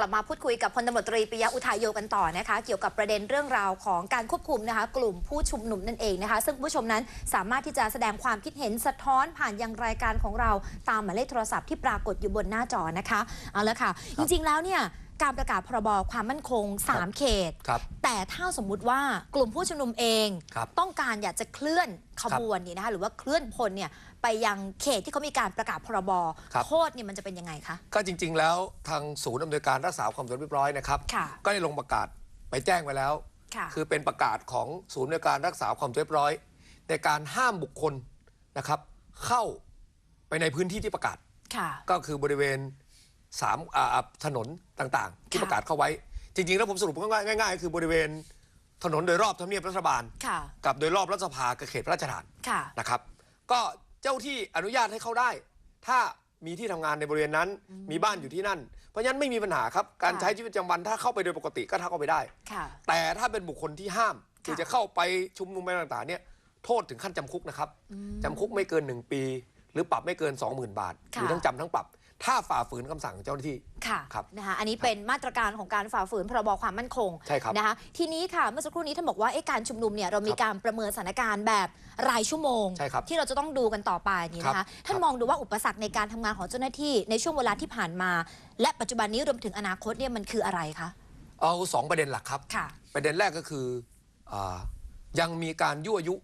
กลับมาพูดคุยกับพลตำรวจตรีปิยะอุทายโยกันต่อนะคะ เกี่ยวกับประเด็นเรื่องราวของการควบคุมนะคะ กลุ่มผู้ชุมนุมนั่นเองนะคะ ซึ่งผู้ชมนั้นสามารถที่จะแสดงความคิดเห็นสะท้อนผ่านยังรายการของเราตามหมายเลขโทรศัพท์ที่ปรากฏอยู่บนหน้าจอนะคะเอาละค่ะ จริงๆแล้วเนี่ย การประกาศพรบความมั่นคง 3 เขต ครับแต่ถ้าสมมุติว่ากลุ่มผู้ชุมนุมเอง ครับ ต้องการอยากจะเคลื่อนขบวนเนี่ยนะคะหรือว่าเคลื่อนพลเนี่ยไปยังเขตที่เขามีการประกาศพรบครับ โทษเนี่ยมันจะเป็นยังไงคะ ก็จริง ๆ แล้วทางศูนย์อำนวยการรักษาความสงบเรียบร้อยนะครับ ค่ะ ก็ได้ลงประกาศไปแจ้งไว้แล้ว ค่ะ คือเป็นประกาศของศูนย์อำนวยการรักษาความเรียบร้อย ในการห้ามบุคคลนะครับ เข้าไปในพื้นที่ที่ประกาศ ค่ะ ก็คือบริเวณ สามอ่าถนนต่างๆ ที่ค่ะประกาศเข้าไว้ จริง ๆ แล้วผมสรุปง่ายๆง่ายๆคือบริเวณถนนโดยรอบทำเนียบรัฐบาล ค่ะ กับโดยรอบรัฐสภากับเขตพระราชฐานค่ะ นะครับ ก็เจ้าที่อนุญาตให้เข้าได้ ถ้ามีที่ทำงานในบริเวณนั้น มีบ้านอยู่ที่นั่น เพราะฉะนั้นไม่มีปัญหาครับ การค่ะ ใช้ชีวิตประจำวันถ้าเข้าไปโดยปกติก็เข้าไปได้ ค่ะ แต่ถ้าเป็นบุคคลที่ห้ามค่ะคือจะเข้าไปชุมนุมอะไรต่างๆเนี่ยโทษถึงขั้นจำคุกนะครับจำคุกไม่เกิน 1 ปี หรือปรับไม่เกิน 20,000 บาทหรือทั้งจำทั้งปรับ ถ้าฝ่าฝืนคำสั่งของเจ้าหน้าที่ ค่ะครับนะคะอันนี้เป็นมาตรการของการฝ่าฝืนพรบความมั่นคงใช่ครับนะคะทีนี้ค่ะเมื่อสักครู่นี้ท่านบอกว่าเอ๊ะการชุมนุมเนี่ยเรามีครับการประเมินสถานการณ์แบบรายชั่วโมง ใช่ครับที่เราจะต้องดูกันต่อไปนี่นะครัคะบท่านครับมองดูว่าอุปสรรคในการทำงานของเจ้าหน้าที่ในช่วงเวลาที่ผ่านมา และปัจจุบันนี้รวมถึงอนาคตเนี่ยมันคืออะไรคะเอาสองประเด็นหลักครับ ค่ะ ประเด็นแรกก็คืออายังมีการยั่วยุ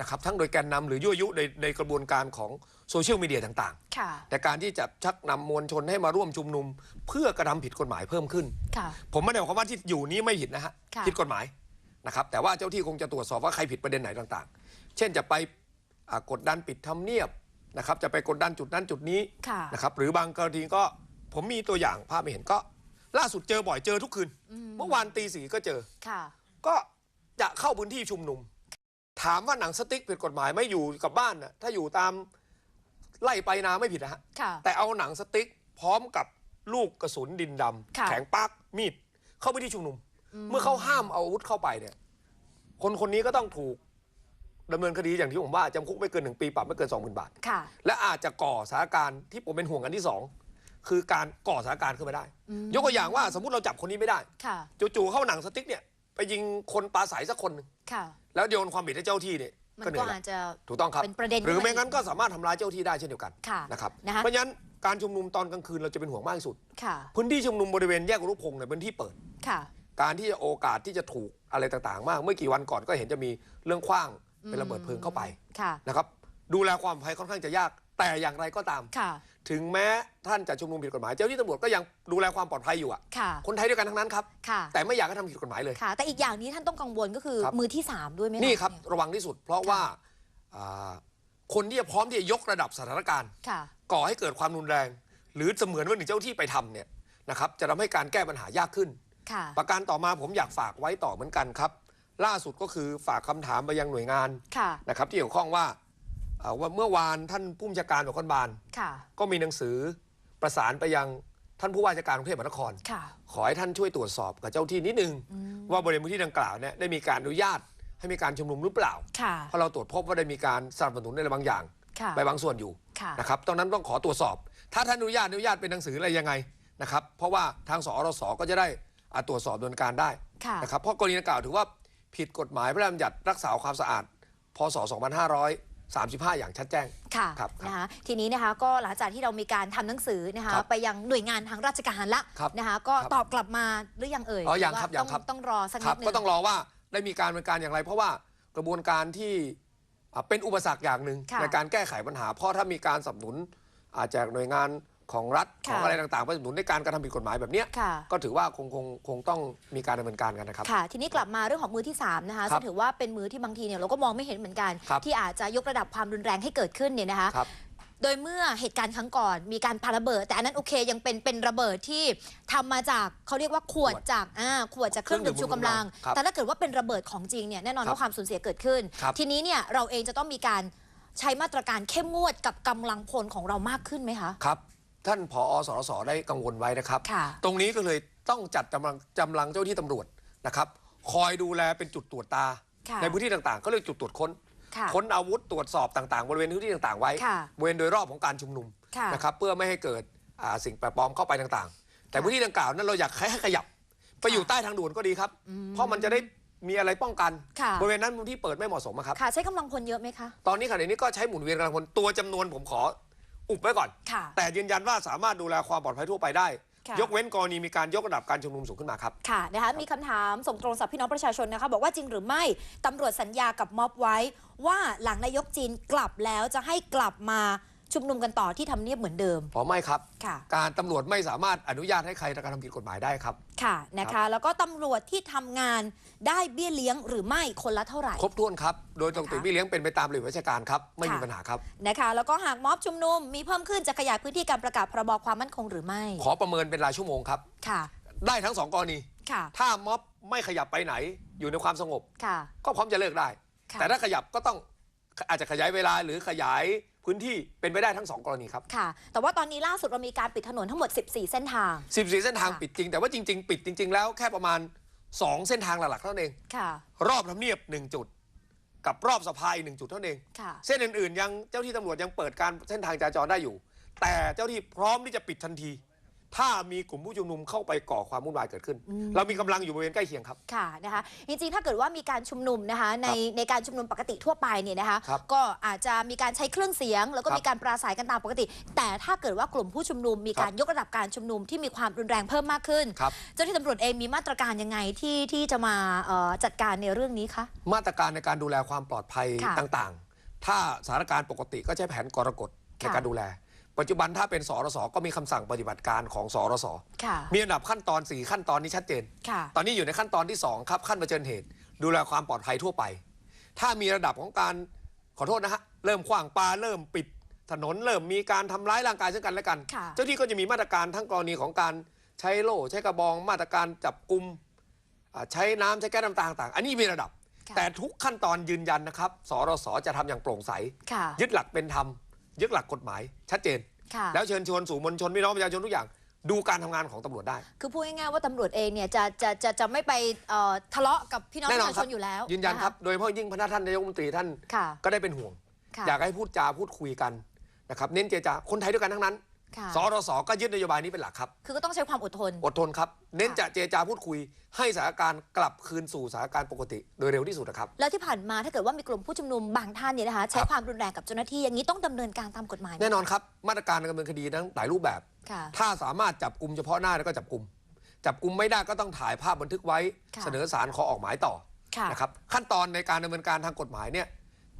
นะครับทั้งโดยแกนนำหรือยั่วยุในในกระบวนการของโซเชียลมีเดียต่างค่ะๆแต่การที่จะชักนำมวลชนให้มาร่วมชุมนุม เพื่อกระทำผิดกฎหมายเพิ่มขึ้นค่ะผมไม่ได้บอกว่าที่อยู่นี้ไม่ผิดนะฮะค่ะผิดกฎหมายนะครับแต่ว่าเจ้าที่คงจะตรวจสอบว่าใครผิดประเด็นไหนต่างๆ เช่นจะไปอ่ากดดันปิดทำเนียบนะครับจะไปกดดันจุดนั้นจุดนี้ค่ะนะครับหรือบางกรณีก็ผมมีตัวอย่างภาพไม่เห็นก็ ล่าสุดเจอบ่อยเจอทุกคืน เมื่อวานตีสี่ก็เจอค่ะก็จะเข้าพื้นที่ชุมนุม ถามว่าหนังสติ๊กผิดกฎหมายไหม่อยู่กับบ้านนะถ้าอยู่ตามไล่ไปนาไม่ผิดนะฮะค่ะ แต่เอาหนังสติ๊กพร้อมกับลูกกระสุนดินดำค่ะ แข็งปักมีดเข้าไปที่ชุมนุม เมื่อเขาห้ามเอาอาวุธเข้าไปเนี่ย คนคนนี้ก็ต้องถูกดำเนินคดีอย่างที่ผมว่าจำคุกไม่เกินหนึ่งปีปรับไม่เกินสองหมื่นบาท ค่ะ และอาจจะก่อสถานการณ์ที่ผมเป็นห่วงอันที่สองคือการก่อสถานการณ์ขึ้นมาได้ ยกตัวอย่างว่าสมมติเราจับคนนี้ไม่ได้ ค่ะ จู่ๆเข้าหนังสติ๊กเนี่ย ไปยิงคนปลาใสสักคนหนึ่งค่ะ แล้วโยนความผิดให้เจ้าที่เนี่ยมันก็เหนื่ก็อยอาละจจะถูกต้องครับเป็นประเด็นหรือขึ้นมาไม่งั้นอีกก็สามารถทำร้ายเจ้าที่ได้เช่นเดียวกันค่ะนะครับนะคะเพราะฉะนั้นการชุมนุมตอนกลางคืนเราจะเป็นห่วงมากที่สุดค่ะพื้นที่ชุมนุมบริเวณแยกรุพงศ์เนี่ยเป็นที่เปิดค่ะการที่จะโอกาสที่จะถูกอะไรต่างๆ มาก เมื่อกี่วันก่อนก็เห็นจะมีเรื่องขว้างเป็นระเบิดเพลิงเข้าไปค่ะนะครับดูแลความปลอดภัยค่อนข้างจะยากแต่อย่างไรก็ตามค่ะ ถึงแม้ท่านจะชุมนุมผิดกฎหมาย เจ้าหน้าที่ตำรวจก็ยังดูแลความปลอดภัยอยู่อะค่ะ คนไทยด้วยกันทั้งนั้นครับ ค่ะ แต่ไม่อยากให้ทำผิดกฎหมายเลย ค่ะ แต่อีกอย่างนี้ท่านต้องกังวลก็คือครับ มือที่ 3 ด้วยไหมะนี่ครับเยระวังที่สุด เพราะว่าอ่าคนที่จะพร้อมที่จะยกระดับสถานการณ์ ค่ะ ก่อให้เกิดความรุนแรง หรือเสมือนว่าหนึ่งเจ้าที่ไปทำเนี่ยนะครับจะทำให้การแก้ปัญหายากขึ้น ค่ะ ประการต่อมาผมอยากฝากไว้ต่อเหมือนกันครับ ล่าสุดก็คือฝากคำถามไปยังหน่วยงานค่ะ นะครับที่เกี่ยวข้องว่าอ่า ว่าเมื่อวานท่านผู้บัญชาการตำรวจนครบาลค่ะก็มีหนังสือประสานไปยังท่านผู้ว่าราชการกรุงเทพมหานครค่ะขอให้ท่านช่วยตรวจสอบกับเจ้าที่นิดนึง ว่าบริเวณพื้นที่ดังกล่าวเนี่ยได้มีการอนุญาตให้มีการชุมนุมหรือเปล่าค่ะเพราะเราตรวจพบว่าได้มีการสนับสนุนในบางอย่างค่ะไปบางส่วนอยู่ค่ะนะครับตรงนั้นต้องขอตรวจสอบ ถ้าท่านอนุญาตอนุญาตเป็นหนังสืออะไรยังไงนะครับ เพราะว่าทางสอรสก็จะได้อ่าตรวจสอบดำเนินการได้ค่ะนะครับเพราะกรณีดังกล่าวถือว่าผิดกฎหมายพระราชบัญญัติรักษาความสะอาด พศ 2535 อย่างชัดแจ้ง ค่ะครับนะคะทีนี้นะคะก็หลังจากที่เรามีการทำหนังสือนะคะครับไปยังหน่วยงานทางราชการละครับนะคะก็ครับตอบกลับมาหรือยังเอ่ยอ๋อยังหว่าครับยังต้องครับต้องรอสักคนิรัดบนึง ก็ต้องรอว่าได้มีการดำเนินการอย่างไร เพราะว่ากระบวนการที่อ่าเป็นอุปสรรคอย่างหนึ่งค่ะ ในการแก้ไขปัญหา เพราะถ้ามีการสนับสนุนอาจากหน่วยงาน ของรัฐขค่ะองอะไรต่างๆไปสนับสนุนในการกระทำผิดกฎหมายแบบเนี้ยค่ะ ก็ถือว่าคงคงคงต้องมีการดำเนินการกันนะครับ ค่ะ ทีนี้กลับมาเรื่องของมือที่ 3 นะคะครัซึ่บงถือว่าเป็นมือที่บางทีเนี่ยเราก็มองไม่เห็นเหมือนกัน ครับ ที่อาจจะยกระดับความรุนแรงให้เกิดขึ้นเนี่ยนะคะ ครับ โดยเมื่อเหตุการณ์ครั้งก่อนมีการปาระเบิด แต่อันนั้นโอเคยังเป็นเป็นระเบิดที่ทำมาจากเขาเรียกว่าขวดขวดจากอ่าขวดจากเครื่องดื่มเครื่ชูองดื่มกำลัง ครับแต่ถ้าเกิดว่าเป็นระเบิดของจริงเนี่ยแน่นอนครับว่าความสูญเสียเกิดขึ้น ครับ ทีนี้เนี่ยเราเองจะต้องมีการใช้มาตรการเข้มงวดกับกำลังพลของเรามากขึ้นไหมคะ ครับ ท่านผอสรสได้กังวลไว้นะครับ ค่ะ ตรงนี้ก็เลยต้องจัดกำลังกำลังเจ้าที่ตำรวจนะครับ คอยดูแลเป็นจุดตรวจตา ค่ะในพื้นที่ต่างๆ ก็เรียกจุดตรวจค้น ค่ะค้นอาวุธตรวจสอบต่างๆ บริเวณพื้นที่ต่างๆไว้ ค่ะบริเวณโดยรอบของการชุมนุมค่ะนะครับเพื่อไม่ให้เกิดอ่าสิ่งแปลกปลอมเข้าไปต่างแต่พื้นที่ดังกล่าวนั้นเราอยากให้ให้ขยับ ไปอยู่ใต้ทางด่วนก็ดีครับเพราะมันจะได้มีอะไรป้องกัน ค่ะ บริเวณนั้นพื้นที่เปิดไม่เหมาะสมอะครับ ค่ะ ใช้กำลังพลเยอะไหมคะ ตอนนี้ขณะนี้ก็ใช้หมุนเวียนกำลังพลตัวจำนวนผมขอ อุบไว้ก่อน ค่ะ แต่ยืนยันว่าสามารถดูแลความปลอดภัยทั่วไปได้ ค่ะ ยกเว้นกรณีมีการยกระดับการชุมนุมสูงขึ้นมาครับ ค่ะนะคะมีคำถามส่งตรงจากพี่น้องประชาชนนะคะ บอกว่าจริงหรือไม่ตำรวจสัญญากับม็อบไว้ ว่าหลังนายกจีนกลับแล้วจะให้กลับมา ชุมนุมกันต่อที่ทำเนียบเหมือนเดิมขอไม่ครับ ค่ะ การตำรวจไม่สามารถอนุญาตให้ใครกระทำผิดกฎหมายได้ครับ ค่ะนะคะ แล้วก็ตำรวจที่ทำงานได้เบี้ยเลี้ยงหรือไม่คนละเท่าไหร่ ครบถ้วนครับ โดยตรงตินะคะพี่เลี้ยงเป็นไปตามระเบียบราชการครับ ไม่มีค่ะ ปัญหาครับ นะคะ แล้วก็หากม็อบชุมนุมมีเพิ่มขึ้นจะขยายพื้นที่การประกาศพรบความมั่นคงหรือไม่ ขอประเมินเป็นรายชั่วโมงครับ ค่ะ ได้ทั้งสองกรณี ค่ะ ถ้าม็อบไม่ขยับไปไหนอยู่ในความสงบ ค่ะ ก็พร้อมจะเลิกได้ ค่ะ แต่ถ้าขยับก็ต้องอาจจะขยายเวลาหรือขยาย พื้นที่เป็นไปได้ทั้งสองกรณีครับ ค่ะ แต่ว่าตอนนี้ล่าสุดเรามีการปิดถนนทั้งหมด 14 เส้นทาง 14 เส้นทางค่ะปิดจริง แต่ว่าจริง ๆ ปิดจริง ๆ แล้วแค่ประมาณ 2 เส้นทางหลักๆเท่านั้นเอง ค่ะ รอบทำเนียบ 1 จุด กับรอบสภาอีกหนึ่งจุดเท่านั้นเอง ค่ะ เส้นอื่นๆ ยังเจ้าที่ตำรวจยังเปิดการเส้นทางจราจรได้อยู่ แต่เจ้าที่พร้อมที่จะปิดทันที ถ้ามีกลุ่มผู้ชุมนุมเข้าไปก่อความวุ่นวายเกิดขึ้นอืมเรามีกำลังอยู่บริเวณใกล้เคียงครับ ค่ะนะคะ จริงๆ ถ้าเกิดว่ามีการชุมนุมนะคะในในการชุมนุมปกติทั่วไปเนี่ยนะคะครับก็อาจจะมีการใช้เครื่องเสียง แล้วก็ครับมีการปราศัยกันตามปกติ แต่ถ้าเกิดว่ากลุ่มผู้ชุมนุมมีการยกระดับการชุมนุมที่มีความรุนแรงเพิ่มมากขึ้นครับเจ้าหน้าที่ตำรวจเองมีมาตรการยังไงที่ที่จะมาเอ่อจัดการในเรื่องนี้คะ มาตรการในการดูแลความปลอดภัยค่ะต่างๆ ถ้าสถานการณ์ปกติก็ใช้แผนกรกฎในค่ะการดูแล ปัจจุบันถ้าเป็นสรสก็มีคำสั่งปฏิบัติการของสรสค่ะ มีอันดับขั้นตอน 4 ขั้นตอนนี้ชัดเจน ค่ะ ตอนนี้อยู่ในขั้นตอนที่ 2 ครับ ขั้นเผชิญเหตุ ดูแลความปลอดภัยทั่วไป ถ้ามีระดับของการขอโทษนะฮะเริ่มขว้างปลาเริ่มปิดถนนเริ่มมีการทำร้ายร่างกายซึ่งกันและกัน ค่ะ เจ้าที่ก็จะมีมาตรการทั้งกรณีของการใช้โล่ใช้กระบองมาตรการจับกลุ่มอ่าใช้น้ำใช้แก๊สน้ำตาต่างๆ อันนี้มีระดับ ค่ะ แต่ทุกขั้นตอนยืนยันนะครับสรสจะทำอย่างโปร่งใส ค่ะ ยึดหลักเป็นธรรม ยึดหลักกฎหมายชัดเจน ค่ะ แล้วเชิญชวนสู่มวลชนพี่น้องประชาชนทุกอย่าง ดูการทำงานของตำรวจได้ คือพูดง่ายๆว่าตำรวจเองเนี่ยจะจะจะจะไม่ไปเอ่อทะเลาะกับพี่น้องปแน่นระอนชาครัชนอยู่แล้วยืนยันครับะโดยเฉพาะยิ่งพระท่านนายกรัฐมนตรีท่านค่ะก็ได้เป็นห่วง ค่ะ อยากให้พูดจาพูดคุยกันนะครับ เน้นเจรจาคนไทยด้วยกันทั้งนั้นค่ะ สรสก็ยึดนโยบายนี้เป็นหลักครับ คือก็ต้องใช้ความอดทน อดทนครับ เน้นค่ะจะเจรจาพูดคุย ให้สถานการณ์กลับคืนสู่สถานการณ์ปกติ โดยเร็วที่สุดนะครับ แล้วที่ผ่านมาถ้าเกิดว่ามีกลุ่มผู้ชุมนุมบางท่านเนี่ยนะคะใช้ครับความรุนแรงกับเจ้าหน้าที่อย่างนี้ต้องดำเนินการตามกฎหมายไหมแน่นอนครับ มาตรการในการดำเนินคดีนั้นหลายรูปแบบค่ะถ้าสามารถจับกลุ่มเฉพาะหน้าแล้วก็จับกลุ่ม จับกลุ่มไม่ได้ก็ต้องถ่ายภาพบันทึกไว้ค่ะเสนอศาลขอออกหมายต่อค่ะนะครับขั้นตอนในการดำเนินการทางกฎหมายเนี่ย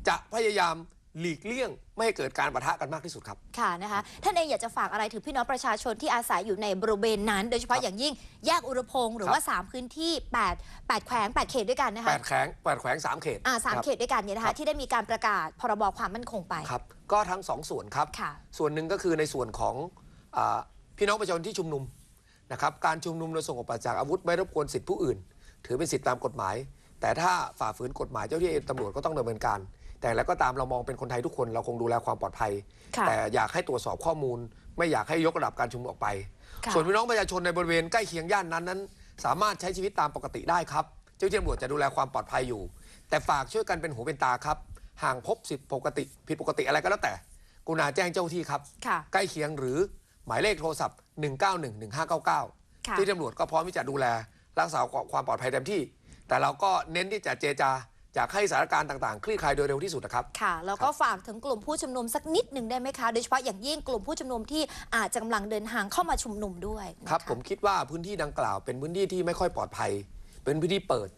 จะพยายาม หลีกเลี่ยง ไม่ให้เกิดการปะทะกันมากที่สุดครับ ค่ะนะคะท่านเองอยากจะฝากอะไรถึงพี่น้องประชาชนที่อาศัยอยู่ในบริเวณนั้น โดยเฉพาะครับอย่างยิ่งแยกอุรพงศ์หรือครับว่า 3 พื้นที่ 8 8 แขวง 8 เขตด้วยกันนะแปคะดแขวงแปดแขวงสามเขตอ่าสามครับเขตด้วยกันเนี่ยนะครัคะบที่ได้มีการประกาศพรบความมั่นคงไปครับก็ทั้งสองส่วนครับค่ะส่วนหนึ่งก็คือในส่วนของอาพี่น้องประชาชนที่ชุมนุมนะครับการชุมนุมโดยส่งออกปราศจากอาวุธไม่รบกวนสิทธิผู้อื่น ถือเป็นสิทธิตามกฎหมาย แต่ถ้าฝ่าฝืนกฎหมายเจ้าที่ตำรวจก็ต้องดำเนินการ แต่แล้วก็ตามเรามองเป็นคนไทยทุกคนเราคงดูแลความปลอดภัย ค่ะแต่อยากให้ตรวจสอบข้อมูล ไม่อยากให้ยกระดับการชุมนุมออกไป ค่ะ ส่วนพี่น้องประชาชนในบริเวณใกล้เคียงย่านนั้นนั้น สามารถใช้ชีวิตตามปกติได้ครับ เจ้าหน้าที่ตำรวจจะดูแลความปลอดภัยอยู่ แต่ฝากช่วยกันเป็นหูเป็นตาครับ ห่างพบสิทธิปกติ ผิดปกติอะไรก็แล้วแต่กรุณาแจ้งเจ้าหน้าที่ครับ ค่ะ ใกล้เคียงหรือหมายเลขโทรศัพท์ 191ค่ะ1599ที่ตำรวจก็พร้อมที่จะดูแลรักษาความปลอดภัยเต็มที่ แต่เราก็เน้นที่จะเจรจา อยากให้สถานการณ์ต่างๆ คลี่คลายโดยเร็วที่สุดนะครับ ค่ะ แล้วก็ฝากถึงกลุ่มผู้ชุมนุมสักนิดหนึ่งได้ไหมคะ โดยเฉพาะอย่างยิ่งกลุ่มผู้ชุมนุมที่อาจจะกำลังเดินทางเข้ามาชุมนุมด้วยนะะครับ ผมคิดว่าพื้นที่ดังกล่าวเป็นพื้นที่ที่ไม่ค่อยปลอดภัย เป็นพื้นที่เปิด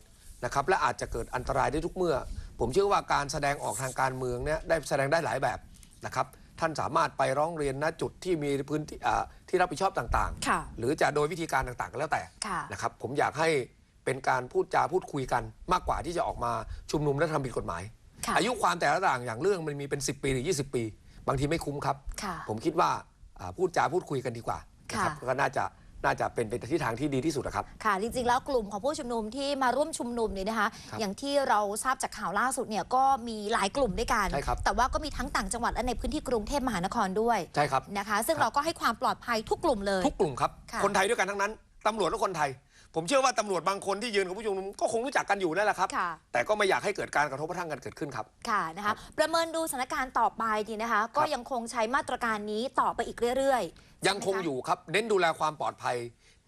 นะครับ และอาจจะเกิดอันตรายได้ทุกเมื่อ ผมเชื่อว่าการแสดงออกทางการเมืองเนี่ยได้แสดงได้หลายแบบนะครับ ท่านสามารถไปร้องเรียนณจุดที่มีพื้นที่อ่าที่รับผิดชอบต่างค่ะๆหรือจะโดยวิธีการต่างๆก็แล้วแต่ค่ะนะครับ ผมอยากให้ เป็นการพูดจาพูดคุยกัน มากกว่าที่จะออกมาชุมนุมและทำผิดกฎหมาย ค่ะ อายุความแต่ละต่างอย่างเรื่องมันมีเป็น 10 ปีหรือ 20 ปี บางทีไม่คุ้มครับ ค่ะ ผมคิดว่าอ่าพูดจาพูดคุยกันดีกว่านะครับค่ะ ก็น่าจะน่าจะเป็นไปในทิศทางที่ดีที่สุดนะครับ ค่ะ จริงๆ แล้วกลุ่มของผู้ชุมนุมที่มาร่วมชุมนุมเนี่ยนะคะ ครับอย่างที่เราทราบจากข่าวล่าสุดเนี่ยก็มีหลายกลุ่มด้วยกัน ใช่ครับ แต่ว่าก็มีทั้งต่างจังหวัดและในพื้นที่กรุงเทพมหานครด้วยใช่ครับ นะคะ ซึ่งครับ เราก็ให้ความปลอดภัยทุกกลุ่มเลย ทุกกลุ่มครับ ค่ะ คนไทยด้วยกันทั้งนั้นตำรวจและคนไทย ผมเชื่อว่าตำรวจบางคนที่ยืนกับผู้ชุมนุมก็คงรู้จักกันอยู่นั่นแหละครับ ค่ะ แต่ก็ไม่อยากให้เกิดการกระทบกระทั่งกันเกิดขึ้นครับ ค่ะนะคะประเมินดูสถานการณ์ต่อไปดีนะคะ ก็ครับยังคงใช้มาตรการนี้ต่อไปอีกเรื่อยๆยังคงใช่ไหมะ อยู่ครับ เน้นดูแลความปลอดภัย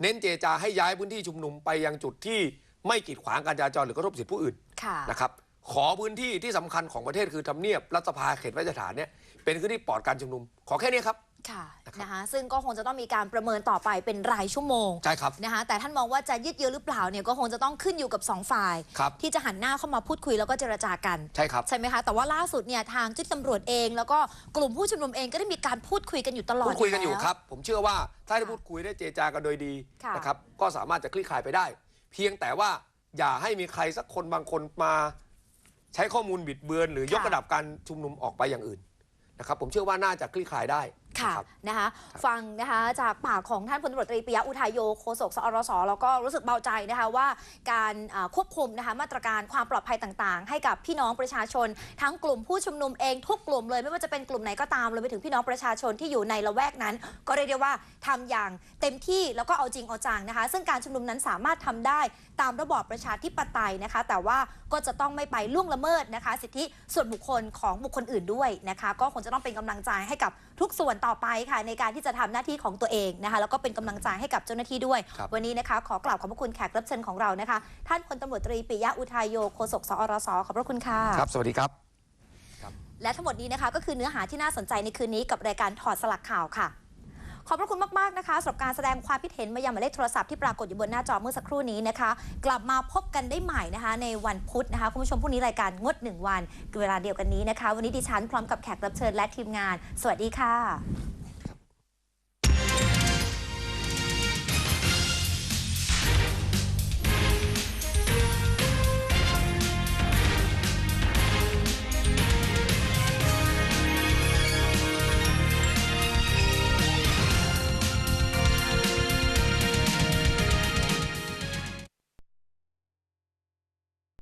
เน้นเจรจาให้ย้ายพื้นที่ชุมนุมไปยังจุดที่ไม่กีดขวางการจราจรหรือกระทบสิทธิผู้อื่นค่ะ นะครับขอพื้นที่ที่สำคัญของประเทศคือทำเนียบรัฐสภาเขตราชฐานเนี่ยเป็นพื้นที่ปลอดการชุมนุม ขอแค่นี้ครับ ค่ะนะครับนะคะซึ่งก็คงจะต้องมีการประเมินต่อไปเป็นรายชั่วโมงใช่ครับนะคะแต่ท่านมองว่าจะยืดเยื้อหรือเปล่าเนี่ยก็คงจะต้องขึ้นอยู่กับสองฝ่ายครับที่จะหันหน้าเข้ามาพูดคุยแล้วก็เจรจากันใช่ครับใช่ไหมคะแต่ว่าล่าสุดเนี่ยทางเจุดตำรวจเอง แล้วก็กลุ่มผู้ชุมนุมเองก็ได้มีการพูดคุยกันอยู่ตลอดพูดคุยกันอยู่แล้วครับ ผมเชื่อว่าถ้าได้พูดคุยได้เจรจากันโดยดีค่ะนะครับก็สามารถจะคลี่คลายไปได้ เพียงแต่ว่าอย่าให้มีใครสักคนบางคนมาใช้ข้อมูลบิดเบือน หรือยกระดับการชุมนุมออกไปอย่างอื่นนะครับผมเชื่อว่าน่าจะคลี่คลายได้ ค่ะนะครับนะคะฟังนะคะจากปากของท่านพลตำรวจตรีปิยะอุทายโยโฆษกสอรสแล้วก็รู้สึกเบาใจนะคะว่าการอ่าควบคุมนะคะมาตรการความปลอดภัยต่างๆ ให้กับพี่น้องประชาชน ทั้งกลุ่มผู้ชุมนุมเองทุกกลุ่มเลยไม่ว่าจะเป็นกลุ่มไหนก็ตามเลยไปถึงพี่น้องประชาชนที่อยู่ในละแวกนั้น ก็เรียกได้ว่าทำอย่างเต็มที่แล้วก็เอาจริงเอาจังนะคะ ซึ่งการชุมนุมนั้นสามารถทำได้ตามระบอบประชาธิปไตยนะคะ แต่ว่าก็จะต้องไม่ไปล่วงละเมิดนะคะ สิทธิส่วนบุคคลของบุคคลอื่นด้วยนะคะ ก็คงจะต้องเป็นกำลังใจให้กับ ทุกส่วนต่อไปค่ะ ในการที่จะทำหน้าที่ของตัวเองนะคะ แล้วก็เป็นกำลังใจให้กับเจ้าหน้าที่ด้วยครับวันนี้นะคะ ขอกล่าวขอบพระคุณแขกรับเชิญของเรานะคะ ท่านพลตำรวจตรีปิยะอุทายโยโฆษกสอรสขอบพระคุณค่ะครับสวัสดีครับและทั้งหมดนี้นะคะก็คือเนื้อหาที่น่าสนใจในคืนนี้กับรายการถอดสลักข่าวค่ะ ขอบพระคุณมาก ๆ นะคะสำหรับการแสดงความคิดเห็นมายังหมายเลขโทรศัพท์ที่ปรากฏอยู่บนหน้าจอเมื่อสักครู่นี้นะคะ กลับมาพบกันได้ใหม่นะคะ ในวันพุธนะคะ คุณผู้ชมพรุ่งนี้รายการงด 1 วันเวลาเดียวกันนี้นะคะ วันนี้ดิฉันพร้อมกับแขกรับเชิญและทีมงาน สวัสดีค่ะ